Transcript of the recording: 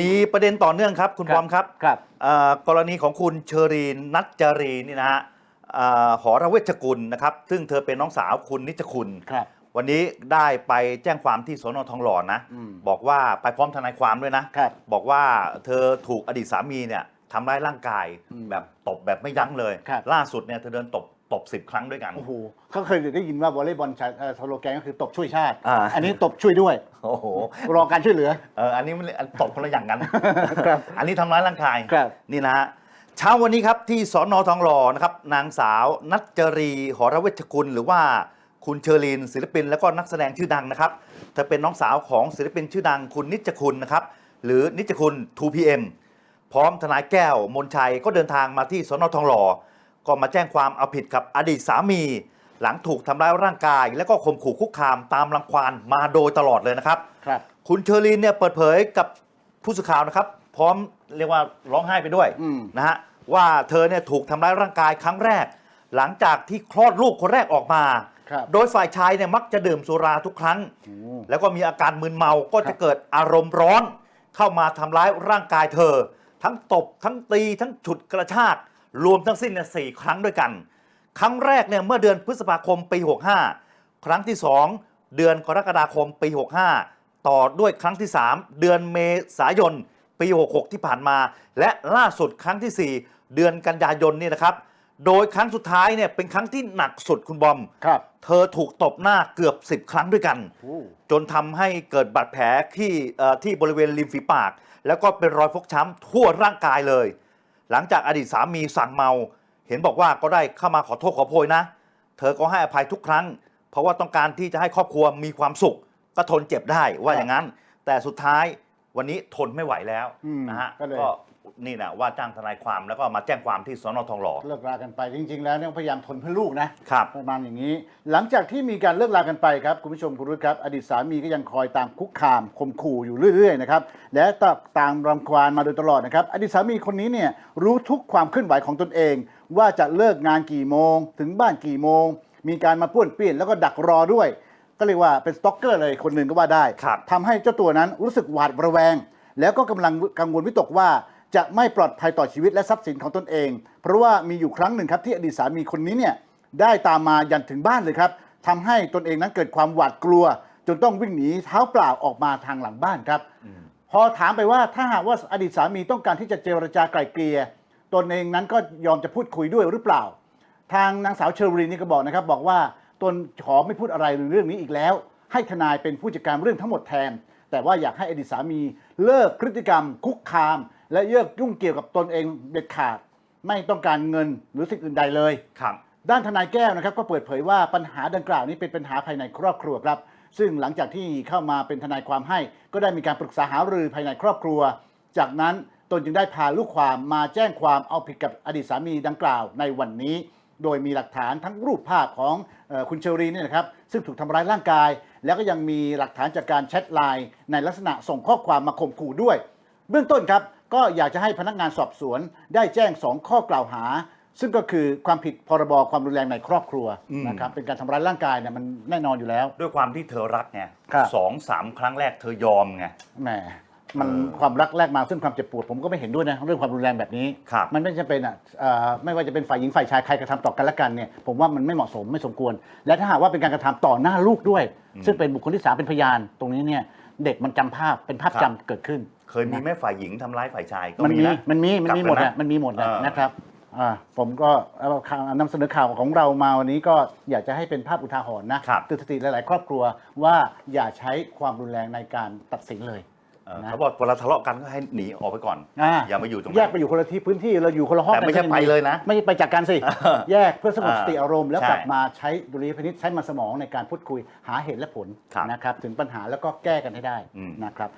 มีประเด็นต่อเนื่องครับ คุณครับบอมครับครับเอ่อกรณีของคุณเชอรีนนัจจารีนี่นะฮะเอ่อหอระเวชกุลนะครับ ซึ่งเธอเป็นน้องสาวคุณนิจคุณครับวันนี้ได้ไปแจ้งความที่สนทองหล่อนะอืมบอกว่าไปพร้อมทนายความด้วยนะครับบอกว่าเธอถูกอดีตสามีเนี่ยทำร้ายร่างกายอืมแบบตบแบบไม่ยั้งเลยครับล่าสุดเนี่ยเธอเดินตบ ตบสิบครั้งด้วยกัน โอ้โหเขาเคยได้ยินว่าวอลเลย์บอลชายเอ่อสโลแกนก็คือตบช่วยชาติอ่าอันนี้ตบช่วยด้วย โอ้โหรอการช่วยเหลือ เอออันนี้มันอันตบคนละอย่างกัน ครับ อันนี้ทำร้ายร่างกาย ครับ นี่นะฮะเช้าวันนี้ครับที่สอนอทองหล่อนะครับนางสาวนัจจรีหอระเวชกุล หรือว่าคุณเชอรีนศิลปิน แล้วก็นักแสดงชื่อดังนะครับเธอเป็นน้องสาวของศิลปินชื่อดังคุณนิจคุณนะครับหรือนิจคุณ 2PM พร้อมทนายแก้วมนชัยก็เดินทางมาที่สนทองหล่อ ก็มาแจ้งความเอาผิดกับอดีตสามี หลังถูกทำร้ายร่างกาย และก็ข่มขู่คุกคามตามรังควานมาโดยตลอดเลยนะครับ ครับ คุณเชอรีนเนี่ยเปิดเผยกับผู้สื่อข่าวนะครับ พร้อมเรียกว่าร้องไห้ไปด้วยอืม นะฮะว่าเธอเนี่ยถูกทำร้ายร่างกายครั้งแรก หลังจากที่คลอดลูกคนแรกออกมา ครับ โดยฝ่ายชายเนี่ยมักจะดื่มสุราทุกครั้งโอ้แล้วก็มีอาการมึนเมาก็ครัจะบเกิดอารมณ์ร้อน เข้ามาทำร้ายร่างกายเธอ ทั้งตบทั้งตีทั้งฉุดกระชาก รวมทั้งสิ้นเนี่ยสี่ครั้งด้วยกัน ครั้งแรกเนี่ยเมื่อเดือนพฤษภาคมปี 65 ครั้งที่ 2 เดือนกรกฎาคมปี 65 ต่อด้วยครั้งที่ 3 เดือนเมษายนปี 66 ที่ผ่านมา และล่าสุดครั้งทีสี่4 เดือนกันยายนนี่นะครับ โดยครั้งสุดท้ายเนี่ยเป็นครั้งที่หนักสุดคุณบอม ครับ เธอถูกตบหน้าเกือบ 10 ครั้งด้วยกันโอ้จนทำให้เกิดบาดแผลที่เอ่อที่บริเวณริมฝีปาก แล้วก็เป็นรอยฟกช้ำทั่วร่างกายเลย หลังจากอดีตสามีสั่งเมา เห็นบอกว่าก็ได้เข้ามาขอโทษขอโพยนะ เธอก็ให้อภัยทุกครั้ง เพราะว่าต้องการที่จะให้ครอบครัวมีความสุข ก็ทนเจ็บได้ว่าอย่างนั้น แต่สุดท้ายวันนี้ทนไม่ไหวแล้วอืมนะฮะก็เลยก็ นี่นะว่าจ้างทนายความแล้วก็มาแจ้งความที่สนทองหล่อเลิกรากันไปจริง ๆ แล้วเนี่ยพยายามทนเพื่อลูกนะครับประมาณอย่างนี้ หลังจากที่มีการเลิกรากันไปครับคุณผู้ชมคุณรุ่ครับ อดีตสามีก็ยังคอยตามคุกคามข่มขู่อยู่เรื่อยๆนะครับและตามรังควานมาโดยตลอดนะครับอดีตสามีคนนี้เนี่ยรู้ทุกความเคลื่อนไหวของตนเอง ว่าจะเลิกงานกี่โมง ถึงบ้านกี่โมง มีการมาป้วนเปี้ยนแล้วก็ดักรอด้วย ก็เรียกว่าเป็นสต็อกเกอร์เลยคนหนึ่งก็ว่าได้ครับทำให้เจ้าตัวนั้นรู้สึกหวาดระแวง แล้วก็กำลังกังวลวิตกว่า จะไม่ปลอดภัยต่อชีวิตและทรัพย์สินของตนเอง เพราะว่ามีอยู่ครั้งหนึ่งครับที่อดีตสามีคนนี้เนี่ยได้ตามมายันถึงบ้านเลยครับทำให้ตนเองนั้นเกิดความหวาดกลัว จนต้องวิ่งหนีเท้าเปล่าออกมาทางหลังบ้านครับ พอถามไปว่าถ้าหากว่าอดีตสามีต้องการที่จะเจรจาไกล่เกลี่ยตนเองนั้นก็ยอมจะพูดคุยด้วยหรือเปล่า ทางนางสาวเชอรีนนี่ก็บอกนะครับ บอกว่าตนขอไม่พูดอะไรเรื่องนี้อีกแล้ว ให้ทนายเป็นผู้จัดการเรื่องทั้งหมดแทน แต่ว่าอยากให้อดีตสามีเลิกพฤติกรรมคุกคาม และเลิกยุ่งเกี่ยวกับตนเองเด็ดขาด ไม่ต้องการเงินหรือสิ่งอื่นใดเลย ครับ ด้านทนายแก้วนะครับ ก็เปิดเผยว่าปัญหาดังกล่าวนี้เป็นปัญหาภายในครอบครัวครับ ซึ่งหลังจากที่เข้ามาเป็นทนายความให้ ก็ได้มีการปรึกษาหารือภายในครอบครัว จากนั้นตนจึงได้พาลูกความมาแจ้งความเอาผิดกับอดีตสามีดังกล่าวในวันนี้ โดยมีหลักฐานทั้งรูปภาพของเออคุณเชอรีนเนี่ยนะครับ ซึ่งถูกทำร้ายร่างกาย แล้วก็ยังมีหลักฐานจากการแชทไลน์ในลักษณะส่งข้อความมาข่มขู่ด้วย เบื้องต้นครับก็อยากจะให้พนักงานสอบสวนได้แจ้ง 2 ข้อกล่าวหา ซึ่งก็คือความผิดพรบความรุนแรงในครอบครัวอืม นะครับเป็นการทำร้ายร่างกายเนี่ยมันแน่นอนอยู่แล้ว ด้วยความที่เธอรักไงครับ สองสามครั้งแรกเธอยอมไง แหมมันเออความรักแรกมาซึ่งความเจ็บปวดผมก็ไม่เห็นด้วยนะเรื่องความรุนแรงแบบนี้ ครับ มันไม่จำเป็นอะเอ่อไม่ว่าจะเป็นฝ่ายหญิงฝ่ายชายใครกระทำต่อกันและกันเนี่ยผมว่ามันไม่เหมาะสมไม่สมควร และถ้าหากว่าเป็นการกระทำต่อหน้าลูกด้วย ซึ่งเป็นบุคคลที่สามเป็นพยานตรงนี้เนี่ย เด็กมันจำภาพเป็นภาพครับจำเกิดขึ้น เคยมีแม่ฝ่ายหญิงทำร้ายฝ่ายชายก็มันมีมีนะ มันมีมันมีหมดกลับอะกันนะมันมีหมดอะเออ นะครับอ่าผมก็เอาข่าวนำเสนอข่าวของเรามาวันนี้ก็อยากจะให้เป็นภาพอุทาหรณ์นะครับ เตือนสติหลาย ๆ ครอบครัวว่าอย่าใช้ความรุนแรงในการตัดสินเลย เออนะเขาบอกเวลาทะเลาะกันก็ให้หนีออกไปก่อน อ่าอย่ามาอยู่ตรงแยนั้กน ไปอยู่คนละที่พื้นที่เราอยู่คนละห้องแต่ไม่ใช่กันไปเลยนะ ไม่ใช่ไปจากกันสิเออแยกเพื่อสงบอ่าสติอารมณ์แล้วใช่กลับมาใช้ดุลยพินิจใช้มันสมองในการพูดคุยหาเหตุและผลครับนะครับถึงปัญหาแล้วก็แก้กันให้ได้อืม นะครับ